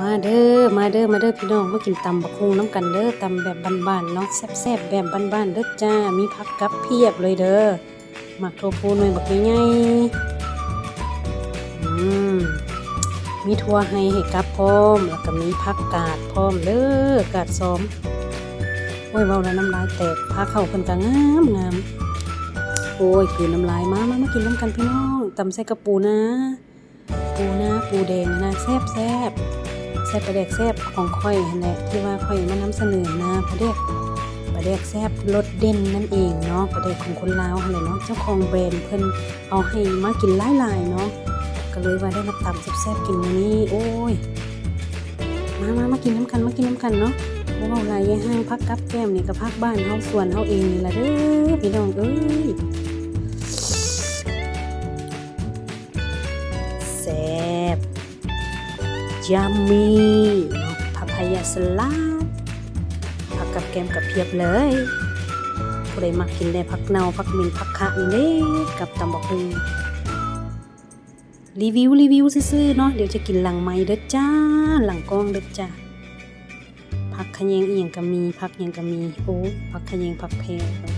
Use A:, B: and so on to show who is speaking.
A: มาเด้อ มาเด้อ มาเด้อพี่น้องมากินตำบักฮุงน้ำกันเด้อตำแบบบ้านๆเนาะแซ่บๆแบบบ้านๆเด้อจ้า มีผักกับเพียบเลยเด้อหมักโทฟูหน่อยบักใหญ่ๆอืมมีทั่วให้ให้กับพร้อม แล้วก็มีผักกาดพร้อมเด้อกาดซ้อมโอ้ยเว้าแล้วน้ำลายแตกพาเข้าเพิ่นก็งามงามโอ้ยคือน้ำลายมามามากินน้ำกันพี่น้องตำใส่กระปูนะ ปูนะ ปูแดงนะแซ่บแซ่บ ซ่บประเดกแซ่บของค่อยหั่นแหละที่ว่าค่อยมานำเสนอนะประเดกประเดกแซ่บรสเด่นนั่นเองเนาะประเดกของคนลาวหั่นแหละเนาะเจ้าของแบรนด์เพิ่นเอาให้มากินหลายๆเนาะก็เลยว่าได้มาตำแซ่บๆกินมื้อนี้โอ้ยมามามากินน้ำกันมากินน้ำกันเนาะบ่เว้าหลายยายห้างพักกับแก้มนี่ก็พักบ้านเฮาสวนเฮาเองนี่ล่ะเด้อพี่น้องเอ้ยแซ่บ ยัมมี่เนาะพาพายาสลัดผักกับแกมกับเพียบเลยผู้ใดมักกินได้ผักเนาผักมินผักคะนี่เด้กับตำบักหุ่งรีวิวรีวิวซื่อๆเนาะเดี๋ยวจะกินหลังไม้เด้อจ้า หลังกล้องเด้อจ้าผักขยงอียงก็มีผักยังก็มีโอ้ผักขยงผักแพร